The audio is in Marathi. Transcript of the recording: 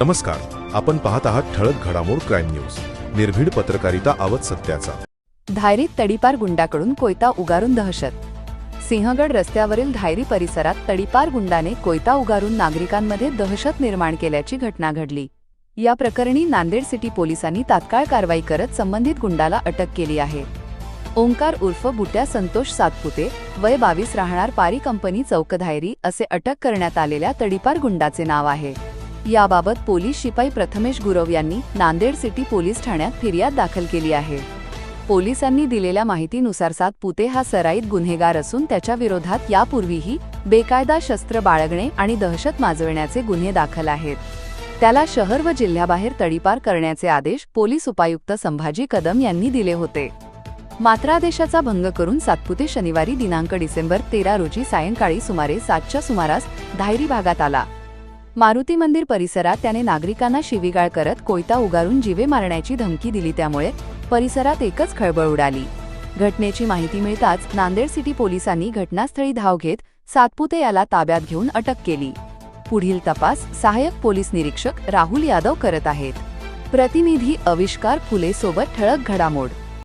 नमस्कार आपण पाहत आहात ठळक घडामोड क्राईम न्यूज. निर्भीड पत्रकारिता आवत सत्याचा. धायरीत तडीपार गुंडाकडून कोयता उगारून दहशत. सिंहगड रस्त्यावरील धायरी परिसरात तडीपार गुंडाने कोयता उगारून नागरिकांमध्ये दहशत निर्माण केल्याची घटना घडली. या प्रकरणी नांदेड सिटी पोलिसांनी तात्काळ कारवाई करत संबंधित गुंडाला अटक केली आहे. ओंकार उर्फ बुट्या संतोष सातपुते वय बावीस राहणार पारी कंपनी चौकधायरी असे अटक करण्यात आलेल्या तडीपार गुंडाचे नाव आहे. याबाबत पोलीस शिपाई प्रथमेश गुरव यांनी नांदेड सिटी पोलीस ठाण्यात फिर्याद दाखल केली आहे. पोलिसांनी दिलेल्या माहितीनुसार सात पुते हा सराईत गुन्हेगार असून त्याच्या विरोधात यापूर्वीही बेकायदा शस्त्र बाळगणे आणि दहशत माजविण्याचे गुन्हे दाखल आहेत. त्याला शहर व जिल्ह्याबाहेर तडीपार करण्याचे आदेश पोलीस उपायुक्त संभाजी कदम यांनी दिले होते. मात्र आदेशाचा भंग करून सातपुते शनिवारी दिनांक डिसेंबर तेरा रोजी सायंकाळी सुमारे सातच्या सुमारास धायरी भागात आला. मारुती मंदिर परिसरात त्याने नागरिकांना शिवीगाळ करत कोयता उगारून जीवे मारण्याची धमकी दिली. त्यामुळे परिसरात एकच खळबळ उडाली. घटनेची माहिती मिळताच नांदेड सिटी पोलिसांनी घटनास्थळी धाव घेत सातपुते याला ताब्यात घेऊन अटक केली. पुढील तपास सहाय्यक पोलीस निरीक्षक राहुल यादव करत आहेत. प्रतिनिधी अविष्कार फुले सोबत ठळक घडामोड.